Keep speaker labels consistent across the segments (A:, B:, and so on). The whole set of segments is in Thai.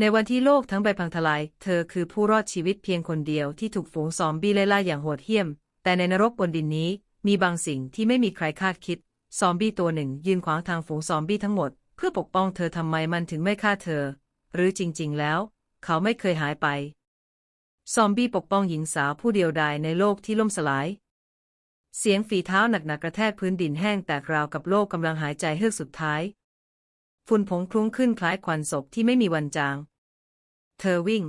A: ในวันที่โลกทั้งใบพังทลาย เธอคือผู้รอดชีวิตเพียงคนเดียวที่ถูกฝูงซอมบี้ไล่ล่าอย่างโหดเหี้ยม แต่ในนรกบนดินนี้ มีบางสิ่งที่ไม่มีใครคาดคิด ซอมบี้ตัวหนึ่งยืนขวางทางฝูงซอมบี้ทั้งหมด เพื่อปกป้องเธอทำไมมันถึงไม่ฆ่าเธอ หรือจริง ๆ แล้ว เขาไม่เคยหายไป ซอมบี้ปกป้องหญิงสาวผู้เดียวดายในโลกที่ล่มสลาย เสียงฝีเท้าหนักๆกระแทกพื้นดินแห้งแตกราวกับโลกกำลังหายใจเฮือกสุดท้าย ฝุ่นผงคลุ้งขึ้นคล้ายควันศพที่ไม่มีวันจาง เธอวิ่ง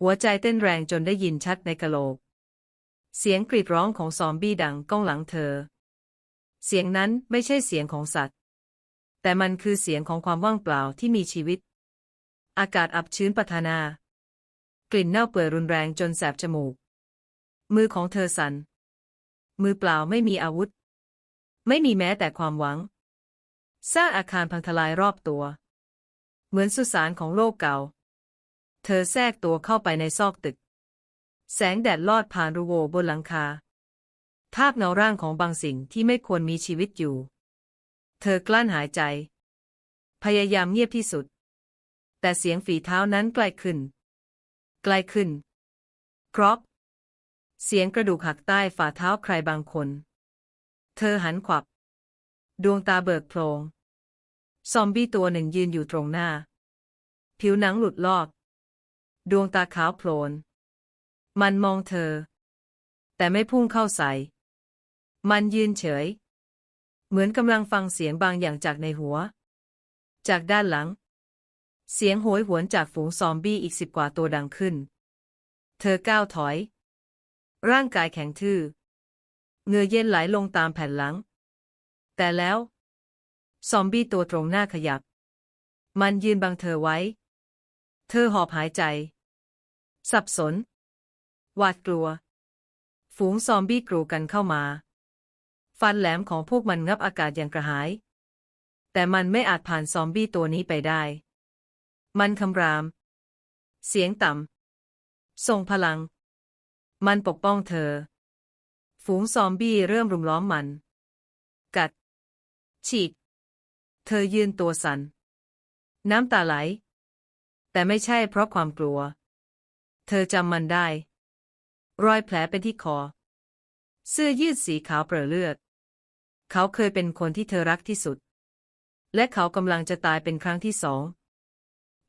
A: หัวใจเต้นแรงจนได้ยินชัดในกะโหลก เสียงกรีดร้องของซอมบี้ดังก้องหลังเธอ เสียงนั้นไม่ใช่เสียงของสัตว์ แต่มันคือเสียงของความว่างเปล่าที่มีชีวิต อากาศอับชื้นปะทานา กลิ่นเน่าเปื่อยรุนแรงจนแสบจมูก มือของเธอสัน่นมือเปล่าไม่มีอาวุธ ไม่มีแม้แต่ความหวัง สร้างอาคารพังทลายรอบตัว เหมือนสุสานของโลกเก่า เธอแทรกตัวเข้าไปในซอกตึก แสงแดดลอดผ่านรูโวบนหลังคา ทาบเงาร่างของบางสิ่งที่ไม่ควรมีชีวิตอยู่ เธอกลั้นหายใจ พยายามเงียบที่สุด แต่เสียงฝีเท้านั้นไกลขึ้น ไกลขึ้นกรอบ เสียงกระดูกหักใต้ฝ่าเท้าใครบางคน เธอหันขวับ ดวงตาเบิกโพลง ซอมบี้ตัวหนึ่งยืนอยู่ตรงหน้า ผิวหนังหลุดลอก ดวงตาขาวโพลน มันมองเธอ แต่ไม่พุ่งเข้าใส่ มันยืนเฉย เหมือนกำลังฟังเสียงบางอย่างจากในหัว จากด้านหลัง เสียงโหยหวนจากฝูงซอมบี้อีกสิบกว่าตัวดังขึ้น เธอก้าวถอย ร่างกายแข็งทื่อเงือเย็นไหลลงตามแผ่นหลัง แต่แล้ว ซอมบี้ตัวตรงหน้าขยับ มันยืนบังเธอไว้ เธอหอบหายใจ สับสน หวาดกลัว ฝูงซอมบี้กรูกันเข้ามา ฟันแหลมของพวกมันงับอากาศอย่างกระหาย แต่มันไม่อาจผ่านซอมบี้ตัวนี้ไปได้ มันคำราม เสียงต่ำทรงพลัง มันปกป้องเธอ ฝูงซอมบี้เริ่มรุมล้อมมัน กัดฉีก เธอยืนตัวสัน่นน้ำตาไหล แต่ไม่ใช่เพราะความกลัว เธอจำมันได้ รอยแผลเป็นที่คอ เสื้อยืดสีขาวเปรอะเลือด เขาเคยเป็นคนที่เธอรักที่สุด และเขากำลังจะตายเป็นครั้งที่สอง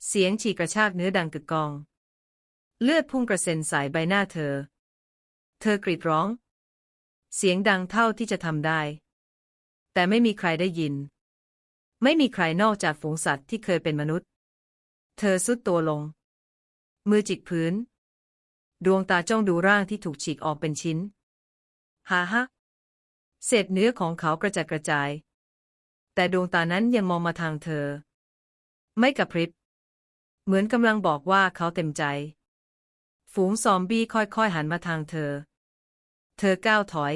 A: เสียงฉีกกระชากเนื้อดังกึกกอง เลือดพุ่งกระเซ็นใส่ใบหน้าเธอ เธอกรีดร้อง เสียงดังเท่าที่จะทำได้ แต่ไม่มีใครได้ยิน ไม่มีใครนอกจากฝูงสัตว์ที่เคยเป็นมนุษย์ เธอสุดตัวลง มือจิกพื้น ดวงตาจ้องดูร่างที่ถูกฉีกออกเป็นชิ้น ฮ่าฮะเศษเนื้อของเขากระจัดกระจาย แต่ดวงตานั้นยังมองมาทางเธอ ไม่กระพริบ เหมือนกำลังบอกว่าเขาเต็มใจ ฝูงซอมบี้ค่อยๆหันมาทางเธอ เธอก้าวถอย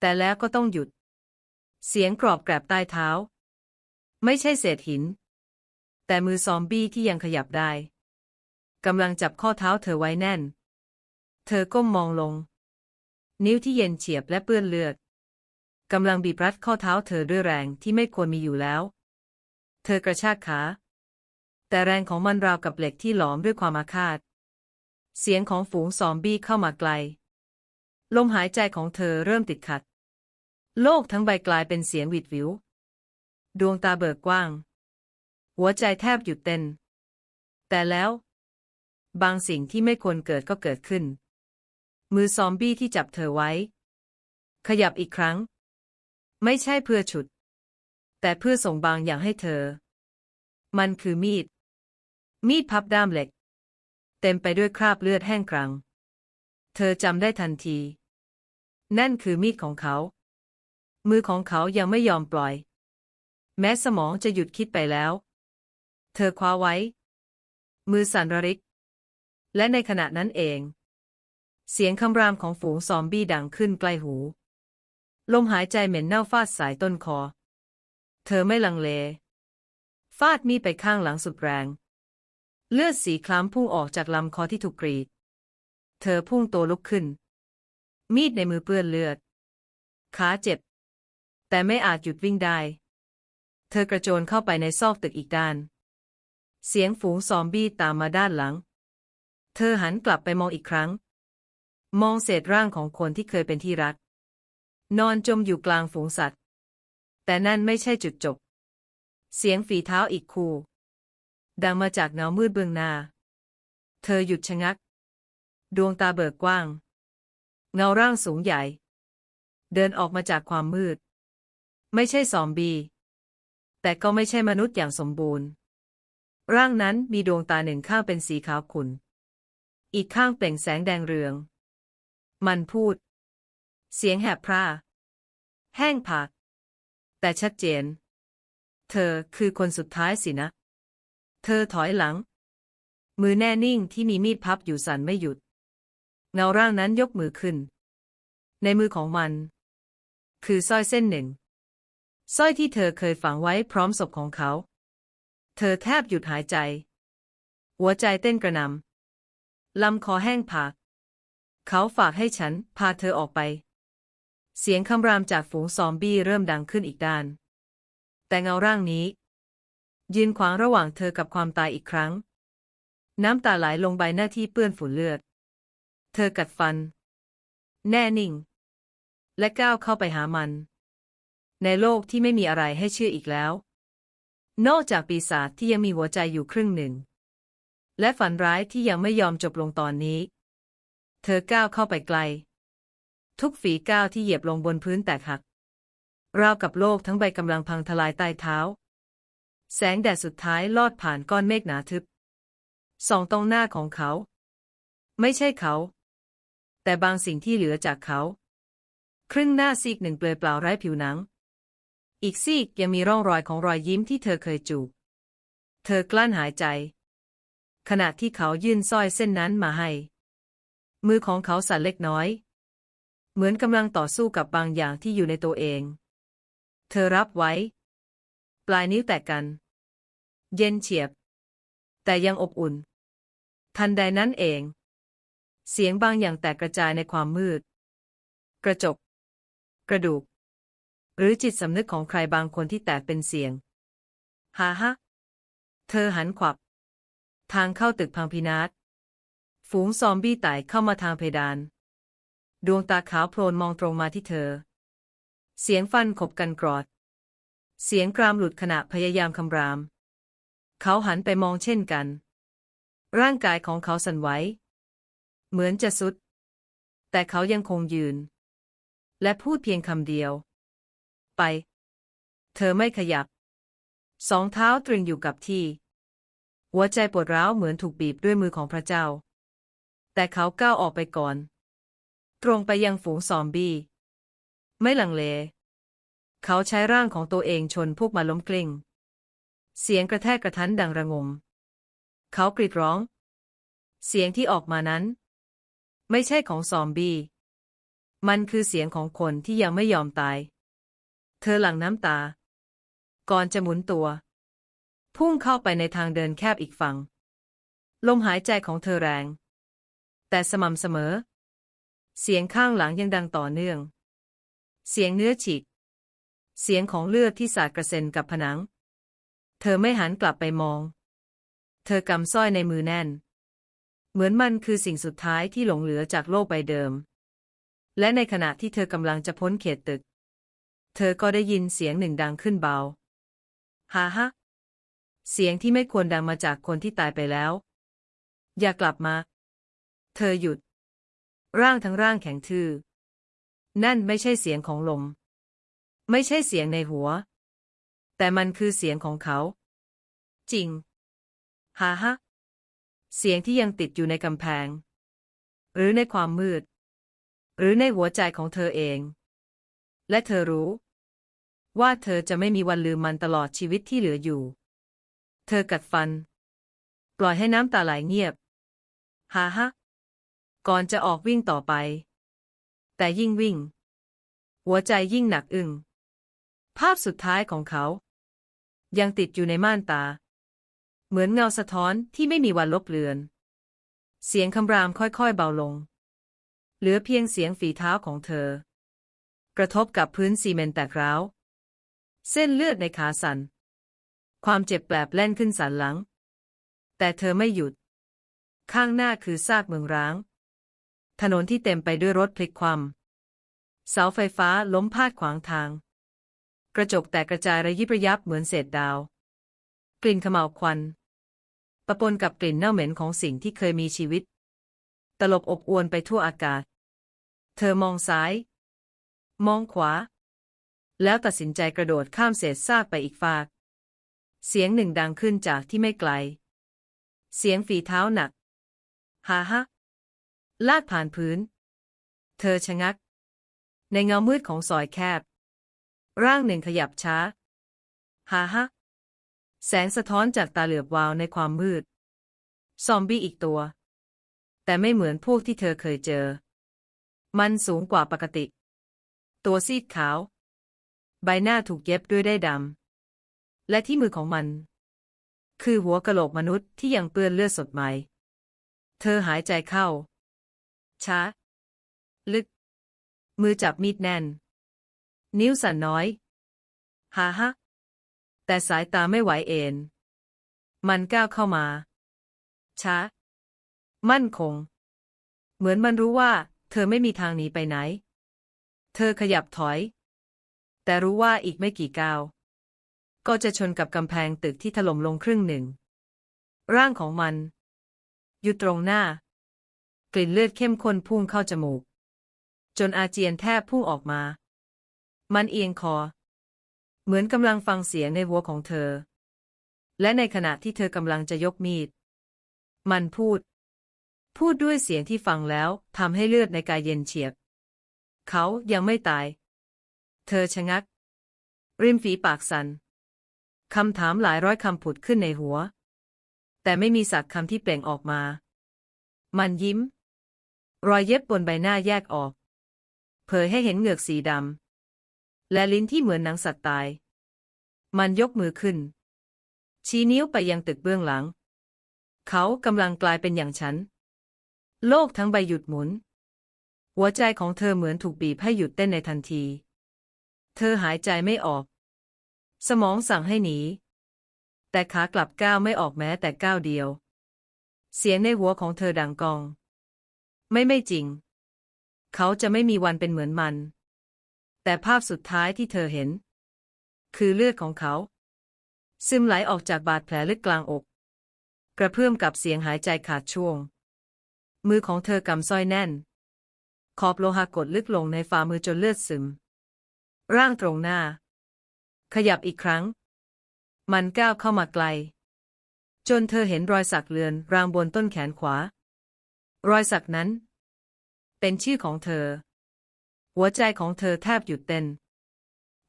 A: แต่แล้วก็ต้องหยุด เสียงกรอบแกรบใต้เท้า ไม่ใช่เศษหิน แต่มือซอมบี้ที่ยังขยับได้กำลังจับข้อเท้าเธอไว้แน่น เธอก้มมองลง นิ้วที่เย็นเฉียบและเปื้อนเลือดกำลังบีบรัดข้อเท้าเธอด้วยแรงที่ไม่ควรมีอยู่แล้ว เธอกระชากขา แต่แรงของมันราวกับเหล็กที่หลอมด้วยความอาฆาต เสียงของฝูงซอมบี้เข้ามาไกล ลมหายใจของเธอเริ่มติดขัด โลกทั้งใบกลายเป็นเสียงหวิดวิว ดวงตาเบิกกว้าง หัวใจแทบหยุดเต้น แต่แล้ว บางสิ่งที่ไม่ควรเกิดก็เกิดขึ้น มือซอมบี้ที่จับเธอไว้ ขยับอีกครั้ง ไม่ใช่เพื่อฉุด แต่เพื่อส่งบางอย่างให้เธอ มันคือมีด มีดพับด้ามเหล็ก เต็มไปด้วยคราบเลือดแห้งกรัง เธอจำได้ทันที นั่นคือมีดของเขา มือของเขายังไม่ยอมปล่อย แม้สมองจะหยุดคิดไปแล้ว เธอคว้าไว้ มือสั่นระริก และในขณะนั้นเอง เสียงคำรามของฝูงซอมบี้ดังขึ้นใกล้หู ลมหายใจเหม็นเน่าฟาดสายต้นคอ เธอไม่ลังเล ฟาดมีดไปข้างหลังสุดแรง เลือดสีคล้ำพุ่งออกจากลำคอที่ถูกกรีด เธอพุ่งตัวลุกขึ้น มีดในมือเปื้อนเลือด ขาเจ็บ แต่ไม่อาจหยุดวิ่งได้ เธอกระโจนเข้าไปในซอกตึกอีกด้าน เสียงฝูงซอมบี้ตามมาด้านหลัง เธอหันกลับไปมองอีกครั้ง มองเศษร่างของคนที่เคยเป็นที่รัก นอนจมอยู่กลางฝูงสัตว์ แต่นั่นไม่ใช่จุดจบ เสียงฝีเท้าอีกคู่ ดังมาจากเงามืดเบื้องหน้า เธอหยุดชะงัก ดวงตาเบิกกว้าง เงาร่างสูงใหญ่ เดินออกมาจากความมืด ไม่ใช่ซอมบี้ แต่ก็ไม่ใช่มนุษย์อย่างสมบูรณ์ ร่างนั้นมีดวงตาหนึ่งข้างเป็นสีขาวขุ่น อีกข้างเปล่งแสงแดงเรือง มันพูด เสียงแหบพร่า แห้งผากแต่ชัดเจน เธอคือคนสุดท้ายสินะ เธอถอยหลัง มือแน่นิ่งที่มีมีดพับอยู่สั่นไม่หยุด เงาร่างนั้นยกมือขึ้น ในมือของมัน คือสร้อยเส้นหนึ่ง สร้อยที่เธอเคยฝังไว้พร้อมศพของเขา เธอแทบหยุดหายใจ หัวใจเต้นกระนำลำคอแห้งผาก เขาฝากให้ฉันพาเธอออกไป เสียงคำรามจากฝูงซอมบี้เริ่มดังขึ้นอีกด้าน แต่เงาร่างนี้ ยืนขวางระหว่างเธอกับความตายอีกครั้ง น้ำตาไหลลงใบหน้าที่เปื้อนฝุ่นเลือด เธอกัดฟัน แน่นิ่ง และก้าวเข้าไปหามัน ในโลกที่ไม่มีอะไรให้เชื่ออีกแล้ว นอกจากปีศาจที่ยังมีหัวใจอยู่ครึ่งหนึ่ง และฝันร้ายที่ยังไม่ยอมจบลงตอนนี้ เธอก้าวเข้าไปไกล ทุกฝีก้าวที่เหยียบลงบนพื้นแตกหัก ราวกับโลกทั้งใบกำลังพังทลายใต้เท้า แสงแดดสุดท้ายลอดผ่านก้อนเมฆหนาทึบสองตรงหน้าของเขา ไม่ใช่เขา แต่บางสิ่งที่เหลือจากเขา ครึ่งหน้าซีกหนึ่งเปลือยเปล่าไร้ผิวหนัง อีกซีกยังมีร่องรอยของรอยยิ้มที่เธอเคยจูบ เธอกลั้นหายใจ ขณะที่เขายื่นสร้อยเส้นนั้นมาให้ มือของเขาสั่นเล็กน้อย เหมือนกำลังต่อสู้กับบางอย่างที่อยู่ในตัวเอง เธอรับไว้ ปลายนิ้วแตกกัน เย็นเฉียบ แต่ยังอบอุ่น ทันใดนั้นเอง เสียงบางอย่างแตกกระจายในความมืด กระจก กระดูก หรือจิตสำนึกของใครบางคนที่แตกเป็นเสียงฮ่าฮะ เธอหันขวับ ทางเข้าตึกพังพินาศฝูงซอมบี้ไต่เข้ามาทางเพดาน ดวงตาขาวโพลนมองตรงมาที่เธอ เสียงฟันขบกันกรอด เสียงกรามหลุดขณะพยายามคำราม เขาหันไปมองเช่นกัน ร่างกายของเขาสั่นไหว เหมือนจะสุด แต่เขายังคงยืน และพูดเพียงคำเดียว ไป เธอไม่ขยับ สองเท้าตรึงอยู่กับที่ หัวใจปวดร้าวเหมือนถูกบีบด้วยมือของพระเจ้า แต่เขาก้าวออกไปก่อน ตรงไปยังฝูงซอมบี้ ไม่ลังเล เขาใช้ร่างของตัวเองชนพวกมาล้มกลิ้ง เสียงกระแทกกระทันดังระงม เขากรีดร้อง เสียงที่ออกมานั้น ไม่ใช่ของซอมบี้มันคือเสียงของคนที่ยังไม่ยอมตาย เธอหลั่งน้ำตา ก่อนจะหมุนตัว พุ่งเข้าไปในทางเดินแคบอีกฝั่ง ลมหายใจของเธอแรง แต่สม่ำเสมอ เสียงข้างหลังยังดังต่อเนื่อง เสียงเนื้อฉีก เสียงของเลือดที่สาดกระเซ็นกับผนัง เธอไม่หันกลับไปมอง เธอกำสร้อยในมือแน่น เหมือนมันคือสิ่งสุดท้ายที่หลงเหลือจากโลกใบเดิม และในขณะที่เธอกำลังจะพ้นเขตตึก เธอก็ได้ยินเสียงหนึ่งดังขึ้นเบาฮ่าฮะ เสียงที่ไม่ควรดังมาจากคนที่ตายไปแล้ว อย่ากลับมา เธอหยุด ร่างทั้งร่างแข็งทื่อ นั่นไม่ใช่เสียงของลม ไม่ใช่เสียงในหัว แต่มันคือเสียงของเขา จริงฮ่าฮะ เสียงที่ยังติดอยู่ในกำแพง หรือในความมืด หรือในหัวใจของเธอเอง และเธอรู้ ว่าเธอจะไม่มีวันลืมมันตลอดชีวิตที่เหลืออยู่ เธอกัดฟัน ปล่อยให้น้ำตาไหลเงียบฮ่าฮะก่อนจะออกวิ่งต่อไป แต่ยิ่งวิ่ง หัวใจยิ่งหนักอึ้งภาพสุดท้ายของเขา ยังติดอยู่ในม่านตา เหมือนเงาสะท้อนที่ไม่มีวันลบเลือน เสียงคำรามค่อยๆเบาลง เหลือเพียงเสียงฝีเท้าของเธอ กระทบกับพื้นซีเมนต์แตกร้าว เส้นเลือดในขาสัน่น ความเจ็บแปลบแล่นขึ้นสันหลัง แต่เธอไม่หยุด ข้างหน้าคือซากเมืองร้าง ถนนที่เต็มไปด้วยรถพลิกคว่ำเสาไฟฟ้าล้มพาดขวางทาง กระจกแตกกระจายระยิบระยับเหมือนเศษดาว กลิ่นขม่าวควันปะปนกับกลิ่นเน่าเหม็นของสิ่งที่เคยมีชีวิต ตลบอบอวนไปทั่วอากาศ เธอมองซ้าย มองขวา แล้วตัดสินใจกระโดดข้ามเศษซากไปอีกฟาก เสียงหนึ่งดังขึ้นจากที่ไม่ไกล เสียงฝีเท้าหนัก ฮ่าฮะ ลากผ่านพื้น เธอชะงัก ในเงามืดของซอยแคบ ร่างหนึ่งขยับช้า ฮ่าฮะ แสงสะท้อนจากตาเหลือบวาวในความมืด ซอมบี้อีกตัว แต่ไม่เหมือนพวกที่เธอเคยเจอ มันสูงกว่าปกติ ตัวซีดขาว ใบหน้าถูกเย็บด้วยได้ายดำ และที่มือของมัน คือหัวกะโหลกมนุษย์ที่ยังเปื้อนเลือดสดใหม่ เธอหายใจเข้า ช้า ลึก มือจับมีดแน่น นิ้วสั่นน้อยฮาฮะแต่สายตาไม่ไหวเอ็น มันก้าวเข้ามา ช้า มั่นคง เหมือนมันรู้ว่า เธอไม่มีทางหนีไปไหน เธอขยับถอย แต่รู้ว่าอีกไม่กี่ก้าว ก็จะชนกับกำแพงตึกที่ถล่มลงครึ่งหนึ่ง ร่างของมัน อยู่ตรงหน้า กลิ่นเลือดเข้มข้นพุ่งเข้าจมูก จนอาเจียนแทบพุ่งออกมา มันเอียงคอ เหมือนกำลังฟังเสียงในหัวของเธอ และในขณะที่เธอกำลังจะยกมีด มันพูด พูดด้วยเสียงที่ฟังแล้วทำให้เลือดในกายเย็นเฉียบ เขายังไม่ตาย เธอชะงัก ริมฝีปากสัน่นคำถามหลายร้อยคำผุดขึ้นในหัว แต่ไม่มีสักคำที่เปล่งออกมา มันยิ้ม รอยเย็บบนใบหน้าแยกออก เผยให้เห็นเหงือกสีดำและลิ้นที่เหมือนหนังสัตว์ตาย มันยกมือขึ้น ชี้นิ้วไปยังตึกเบื้องหลัง เขากำลังกลายเป็นอย่างฉัน โลกทั้งใบหยุดหมุน หัวใจของเธอเหมือนถูกบีบให้หยุดเต้นในทันที เธอหายใจไม่ออก สมองสั่งให้หนี แต่ขากลับก้าวไม่ออกแม้แต่ก้าวเดียว เสียงในหัวของเธอดังกอง ไม่ไม่จริง เขาจะไม่มีวันเป็นเหมือนมัน แต่ภาพสุดท้ายที่เธอเห็น คือเลือดของเขา ซึมไหลออกจากบาดแผลลึกกลางอก กระเพื่อมกับเสียงหายใจขาดช่วง มือของเธอกำสร้อยแน่น ขอบโลหะกดลึกลงในฝ่ามือจนเลือดซึม ร่างตรงหน้า ขยับอีกครั้ง มันก้าวเข้ามาไกล จนเธอเห็นรอยสักเลือนรางบนต้นแขนขวา รอยสักนั้น เป็นชื่อของเธอ หัวใจของเธอแทบหยุดเต้น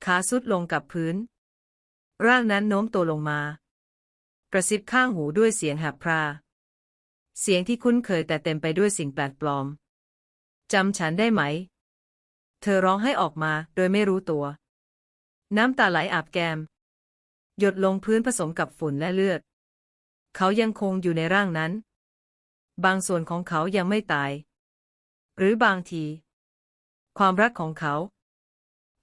A: ขาสุดลงกับพื้น ร่างนั้นโน้มตัวลงมา กระซิบข้างหูด้วยเสียงแหบพราเสียงที่คุ้นเคยแต่เต็มไปด้วยสิ่งแปลกปลอม จำฉันได้ไหม เธอร้องให้ออกมาโดยไม่รู้ตัว น้ำตาไหลอาบแก้ม หยดลงพื้นผสมกับฝุ่นและเลือด เขายังคงอยู่ในร่างนั้น บางส่วนของเขายังไม่ตาย หรือบางที ความรักของเขา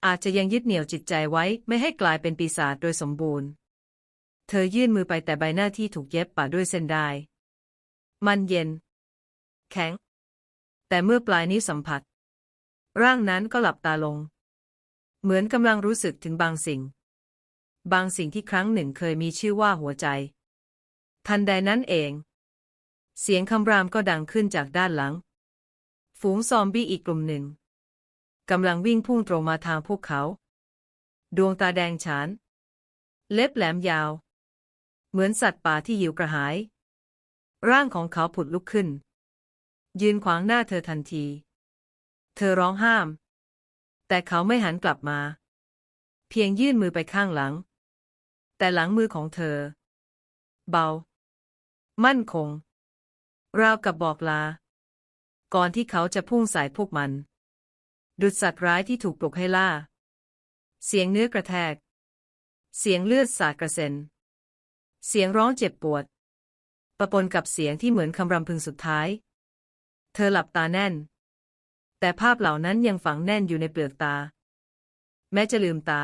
A: อาจจะยังยึดเหนี่ยวจิตใจไว้ไม่ให้กลายเป็นปีศาจโดยสมบูรณ์ เธอยื่นมือไปแต่ใบหน้าที่ถูกเย็บป่าด้วยเส้นได้ มันเย็น แข็ง แต่เมื่อปลายนิ้วสัมผัส ร่างนั้นก็หลับตาลง เหมือนกำลังรู้สึกถึงบางสิ่ง บางสิ่งที่ครั้งหนึ่งเคยมีชื่อว่าหัวใจ ทันใดนั้นเอง เสียงคำรามก็ดังขึ้นจากด้านหลัง ฝูงซอมบี้อีกกลุ่มหนึ่งกำลังวิ่งพุ่งตรงมาทางพวกเขา ดวงตาแดงฉาน เล็บแหลมยาว เหมือนสัตว์ป่าที่หิวกระหาย ร่างของเขาผุดลุกขึ้น ยืนขวางหน้าเธอทันที เธอร้องห้าม แต่เขาไม่หันกลับมา เพียงยื่นมือไปข้างหลัง แต่หลังมือของเธอ เบา มั่นคง ราวกับบอกลา ก่อนที่เขาจะพุ่งใส่พวกมัน ดุดสัตว์ร้ายที่ถูกปลุกให้ล่า เสียงเนื้อกระแทก เสียงเลือดสาดกระเซ็น เสียงร้องเจ็บปวดปะปนกับเสียงที่เหมือนคำรำพึงสุดท้าย เธอหลับตาแน่น แต่ภาพเหล่านั้นยังฝังแน่นอยู่ในเปลือกตา แม้จะลืมตา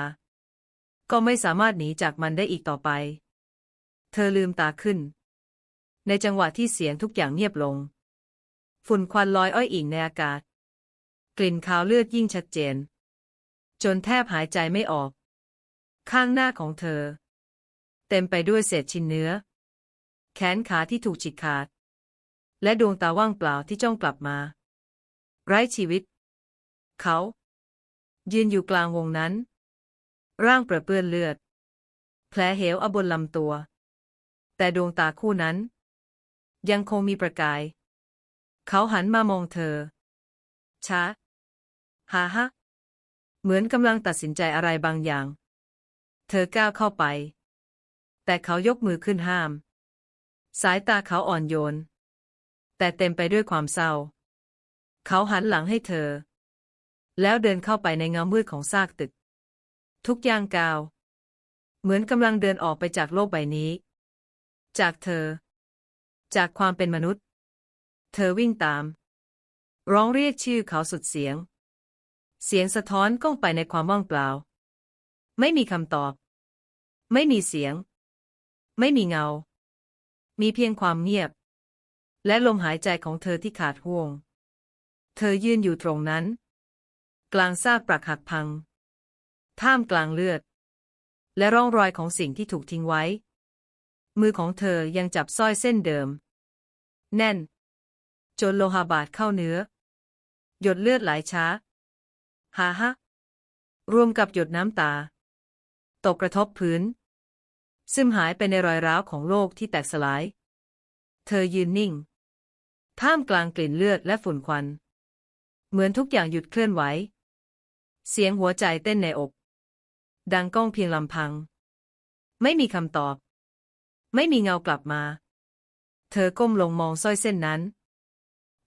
A: ก็ไม่สามารถหนีจากมันได้อีกต่อไป เธอลืมตาขึ้น ในจังหวะที่เสียงทุกอย่างเงียบลง ฝุ่นควันลอยอ้อยอิงในอากาศ กลิ่นคาวเลือดยิ่งชัดเจน จนแทบหายใจไม่ออก ข้างหน้าของเธอ เต็มไปด้วยเศษชิ้นเนื้อ แขนขาที่ถูกฉีกขาด และดวงตาว่างเปล่าที่จ้องกลับมา ไร้ชีวิต เขา ยืนอยู่กลางวงนั้น ร่างเปรอะเปื้อนเลือด แผลเหวอบนลำตัว แต่ดวงตาคู่นั้น ยังคงมีประกาย เขาหันมามองเธอ ช้าฮ่าฮะเหมือนกำลังตัดสินใจอะไรบางอย่าง เธอก้าวเข้าไป แต่เขายกมือขึ้นห้าม สายตาเขาอ่อนโยน แต่เต็มไปด้วยความเศร้า เขาหันหลังให้เธอ แล้วเดินเข้าไปในเงามืดของซากตึก ทุกอย่างกาว เหมือนกำลังเดินออกไปจากโลกใบนี้ จากเธอ จากความเป็นมนุษย์ เธอวิ่งตาม ร้องเรียกชื่อเขาสุดเสียง เสียงสะท้อนก้องไปในความว่างเปล่า ไม่มีคำตอบ ไม่มีเสียง ไม่มีเงา มีเพียงความเงียบ และลมหายใจของเธอที่ขาดห่วง เธอยืนอยู่ตรงนั้น กลางซากปรักหักพัง ท่ามกลางเลือด และร่องรอยของสิ่งที่ถูกทิ้งไว้ มือของเธอยังจับสร้อยเส้นเดิม แน่น จนโลหะบาดเข้าเนื้อ หยดเลือดไหลช้าฮาฮะรวมกับหยดน้ำตา ตกกระทบพื้น ซึมหายไปในรอยร้าวของโลกที่แตกสลาย เธอยืนนิ่ง ท่ามกลางกลิ่นเลือดและฝุ่นควัน เหมือนทุกอย่างหยุดเคลื่อนไหว เสียงหัวใจเต้นในอก ดังก้องเพียงลำพัง ไม่มีคำตอบ ไม่มีเงากลับมา เธอก้มลงมองสร้อยเส้นนั้น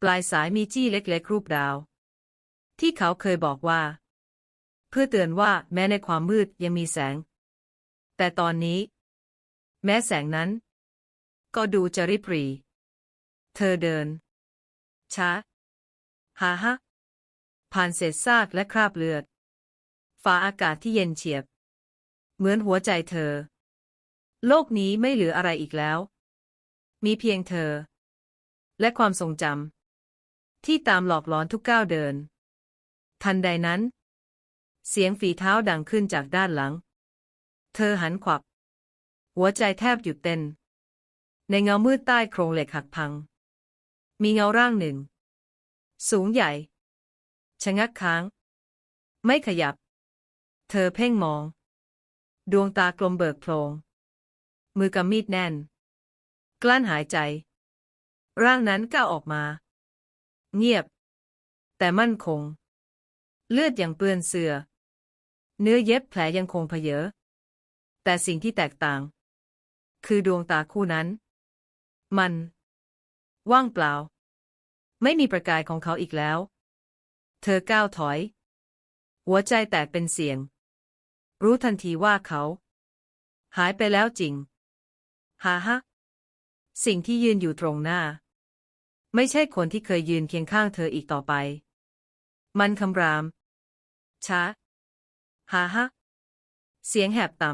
A: ปลายสายมีจี้เล็กๆรูปดาว ที่เขาเคยบอกว่า เพื่อเตือนว่าแม้ในความมืดยังมีแสง แต่ตอนนี้ แม้แสงนั้น ก็ดูจะริบหรี เธอเดิน ช้า ฮ่าฮะ ผ่านเศษซากและคราบเลือดฟ้าอากาศที่เย็นเฉียบ เหมือนหัวใจเธอ โลกนี้ไม่เหลืออะไรอีกแล้ว มีเพียงเธอ และความทรงจำที่ตามหลอกหลอนทุกก้าวเดิน ทันใดนั้น เสียงฝีเท้าดังขึ้นจากด้านหลัง เธอหันขวับ หัวใจแทบหยุดเต้น ในเงามืดใต้โครงเหล็กหักพัง มีเงาร่างหนึ่ง สูงใหญ่ ชะงักค้าง ไม่ขยับ เธอเพ่งมอง ดวงตากลมเบิกโพลงมือกำมีดแน่น กลั้นหายใจ ร่างนั้นก้าวออกมา เงียบ แต่มั่นคง เลือดยังเปื้อนเสือเนื้อเย็บแผลยังคงเพเยอแต่สิ่งที่แตกต่าง คือดวงตาคู่นั้น มัน ว่างเปล่า ไม่มีประกายของเขาอีกแล้ว เธอก้าวถอย หัวใจแตกเป็นเสียง รู้ทันทีว่าเขา หายไปแล้วจริงฮ่าฮะสิ่งที่ยืนอยู่ตรงหน้า ไม่ใช่คนที่เคยยืนเคียงข้างเธออีกต่อไป มันคำราม ช้าฮ่าฮะเสียงแหบต่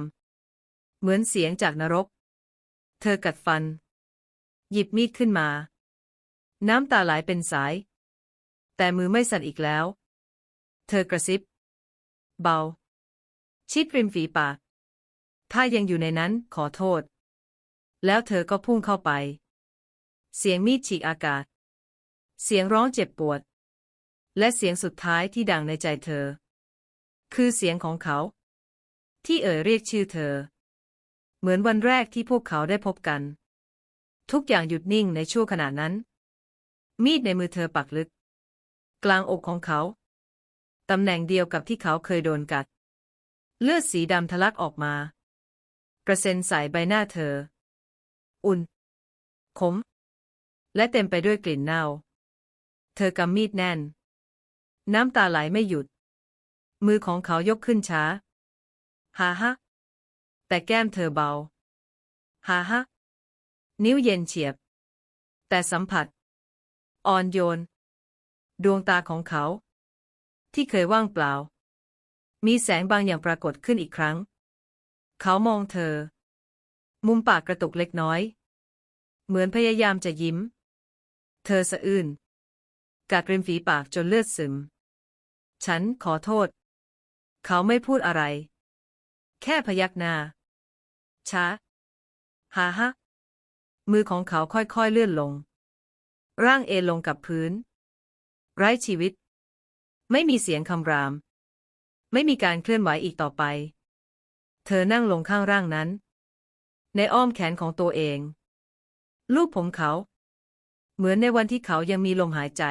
A: ำเหมือนเสียงจากนรก เธอกัดฟัน หยิบมีดขึ้นมา น้ำตาไหลเป็นสาย แต่มือไม่สั่นอีกแล้ว เธอกระซิบ เบา ชิดริมฝีปาก ถ้ายังอยู่ในนั้นขอโทษ แล้วเธอก็พุ่งเข้าไป เสียงมีดฉีกอากาศ เสียงร้องเจ็บปวด และเสียงสุดท้ายที่ดังในใจเธอ คือเสียงของเขา ที่เอ่ยเรียกชื่อเธอ เหมือนวันแรกที่พวกเขาได้พบกัน ทุกอย่างหยุดนิ่งในชั่วขณะนั้น มีดในมือเธอปักลึก กลางอกของเขา ตำแหน่งเดียวกับที่เขาเคยโดนกัด เลือดสีดำทะลักออกมา กระเซ็นใส่ใบหน้าเธอ อุ่น ขม และเต็มไปด้วยกลิ่นเน่า เธอกำมีดแน่น น้ำตาไหลไม่หยุด มือของเขายกขึ้นช้าฮาฮะ แต่แก้มเธอเบาฮาฮะ นิ้วเย็นเฉียบ แต่สัมผัส อ่อนโยน ดวงตาของเขา ที่เคยว่างเปล่า มีแสงบางอย่างปรากฏขึ้นอีกครั้ง เขามองเธอ มุมปากกระตุกเล็กน้อย เหมือนพยายามจะยิ้ม เธอสะอื้นกัดริมฝีปากจนเลือดซึม ฉันขอโทษ เขาไม่พูดอะไร แค่พยักหน้า ช้าฮ่าฮะมือของเขาค่อยๆเลื่อนลง ร่างเอลงกับพื้น ไร้ชีวิต ไม่มีเสียงคำราม ไม่มีการเคลื่อนไหวอีกต่อไป เธอนั่งลงข้างร่างนั้น ในอ้อมแขนของตัวเอง ลูบผมเขา เหมือนในวันที่เขายังมีลมหายใจ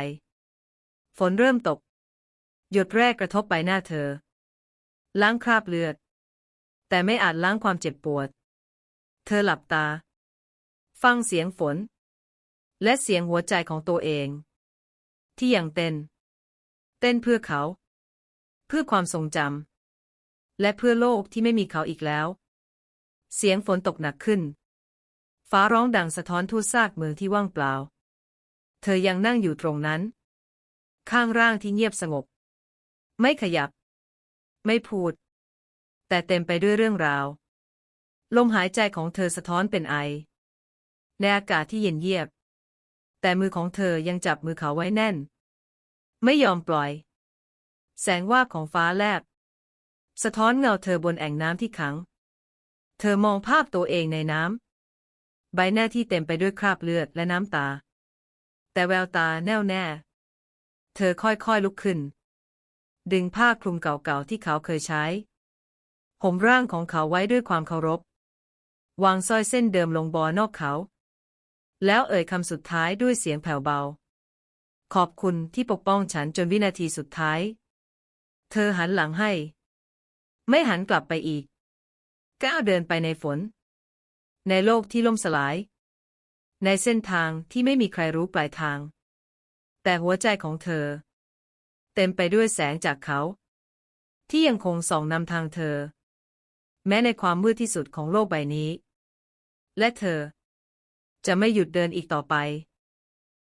A: ฝนเริ่มตก หยดแรกกระทบใบหน้าเธอ ล้างคราบเลือด แต่ไม่อาจล้างความเจ็บปวด เธอหลับตา ฟังเสียงฝน และเสียงหัวใจของตัวเอง ที่ยังเต้น เต้นเพื่อเขา เพื่อความทรงจำและเพื่อโลกที่ไม่มีเขาอีกแล้ว เสียงฝนตกหนักขึ้น ฟ้าร้องดังสะท้อนทั่วซากเมืองที่ว่างเปล่า เธอยังนั่งอยู่ตรงนั้น ข้างร่างที่เงียบสงบ ไม่ขยับ ไม่พูด แต่เต็มไปด้วยเรื่องราว ลมหายใจของเธอสะท้อนเป็นไอ ในอากาศที่เย็นเยียบ แต่มือของเธอยังจับมือเขาไว้แน่น ไม่ยอมปล่อย แสงวาบของฟ้าแลบ สะท้อนเงาเธอบนแอ่งน้ำที่ขัง เธอมองภาพตัวเองในน้ำ ใบหน้าที่เต็มไปด้วยคราบเลือดและน้ำตา แต่แววตาแน่วแน่ เธอค่อยๆลุกขึ้น ดึงผ้าคลุมเก่าๆที่เขาเคยใช้ผมร่างของเขาไว้ด้วยความเคารพ วางสร้อยเส้นเดิมลงบอนอกเขา แล้วเอ่ยคำสุดท้ายด้วยเสียงแผ่วเบา ขอบคุณที่ปกป้องฉันจนวินาทีสุดท้าย เธอหันหลังให้ ไม่หันกลับไปอีก ก้าวเดินไปในฝน ในโลกที่ล่มสลาย ในเส้นทางที่ไม่มีใครรู้ปลายทาง แต่หัวใจของเธอ เต็มไปด้วยแสงจากเขา ที่ยังคงส่องนำทางเธอ แม้ในความมืดที่สุดของโลกใบนี้ และเธอ จะไม่หยุดเดินอีกต่อไป